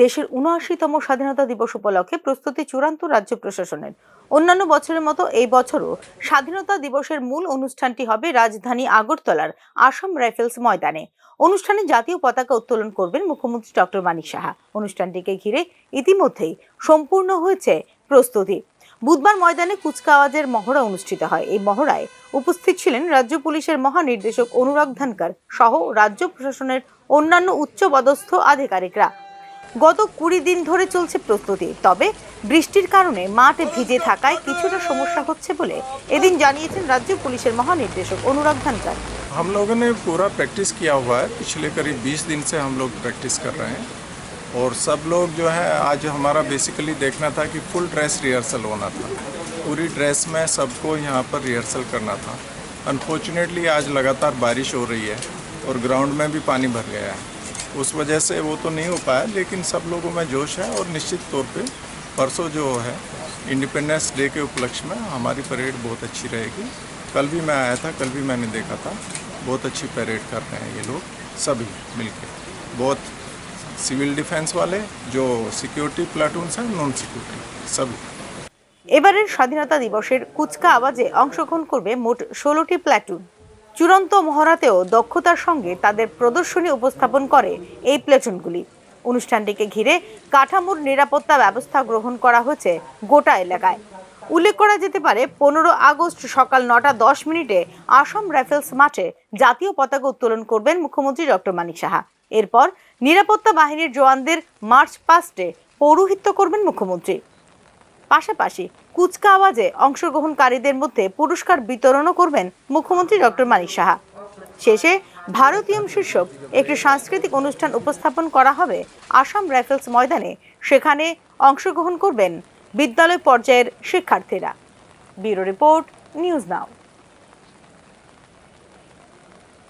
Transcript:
দেশের উনআশিতম স্বাধীনতা দিবস উপলক্ষে প্রস্তুতি চূড়ান্ত রাজ্য প্রশাসনের। অন্যান্য বছরের মতো এই বছরও স্বাধীনতা দিবসের মূল অনুষ্ঠানটি হবে রাজধানী আগরতলার আসাম রাইফেলস ময়দানে। অনুষ্ঠানে জাতীয় পতাকা উত্তোলন করবেন মুখ্যমন্ত্রী ডক্টর মানিক সাহা। অনুষ্ঠানটিকে ঘিরে ইতিমধ্যেই সম্পূর্ণ হয়েছে প্রস্তুতি। বুধবার ময়দানে কুচকাওয়াজের মহড়া অনুষ্ঠিত হয়। এই মহড়ায় উপস্থিত ছিলেন রাজ্য পুলিশের মহানির্দেশক অনুরাগ ধানকার সহ রাজ্য প্রশাসনের অন্যান্য উচ্চপদস্থ আধিকারিকরা। গত কুড়ি দিন ধরে চলছে প্রস্তুতি তবে বৃষ্টির কারণে মাঠ ভিজে থাকায় কিছুটা সমস্যা হচ্ছে বলে এদিন জানিয়েছেন রাজ্য পুলিশের মহানির্দেশক অনুরাগ ধানকার हम लोगों ने पूरा प्रैक्टिस किया हुआ है पिछले करीब 20 दिन से हम लोग प्रैक्टिस कर रहे हैं और सब लोग जो है आज हमारा बेसिकली देखना था कि फुल ड्रेस रिहर्सल होना था पूरी ड्रेस में सबको यहाँ पर रिहर्सल करना था अनफॉर्चुनेटली आज लगातार बारिश हो रही है और ग्राउंड में भी पानी भर गया है उस वजह से वो तो नहीं हो पाया लेकिन सब लोगों में जोश है और निश्चित तौर पे परसों जो है इंडिपेंडेंस डे के उपलक्ष्य में हमारी परेड बहुत अच्छी रहेगी कल भी मैं आया था कल भी मैंने देखा था बहुत अच्छी परेड कर रहे हैं ये लोग सभी मिलके बहुत सिविल डिफेंस वाले जो सिक्योरिटी प्लाटून्स हैं नॉन सिक्योरिटी सभी এবারের স্বাধীনতা দিবসের কুচকা আওয়াজে অংশগ্রহণ করবে মোট ষোলোটি প্ল্যাটুন চূড়ান্ত মহড়াতেও দক্ষতার সঙ্গে তাদের প্রদর্শনী উপস্থাপন করে এই প্ল্যাটুনগুলি অনুষ্ঠানটিকে ঘিরে কাঠামোর নিরাপত্তা ব্যবস্থা গ্রহণ করা হয়েছে গোটা এলাকায়। উল্লেখ করা যেতে পারে, পনেরো আগস্ট সকাল নটা দশ মিনিটে আসাম রাইফেলস মাঠে জাতীয় পতাকা উত্তোলন করবেন মুখ্যমন্ত্রী ডক্টর মানিক সাহা। এরপর নিরাপত্তা বাহিনীর জওয়ানদের মার্চ পাস্টে পৌরোহিত্য করবেন মুখ্যমন্ত্রী। পাশাপাশি কুচকা আওয়াজে অংশগ্রহণকারীদের মধ্যে পুরস্কার বিতরণও করবেন মুখ্যমন্ত্রী ডক্টর মানিক সাহা। শেষে ভারতীয় শীর্ষক একটি সাংস্কৃতিক অনুষ্ঠান উপস্থাপন করা হবে আসাম রাইফেলস ময়দানে। সেখানে অংশগ্রহণ করবেন বিদ্যালয় পর্যায়ের শিক্ষার্থীরা। Bureau report news now.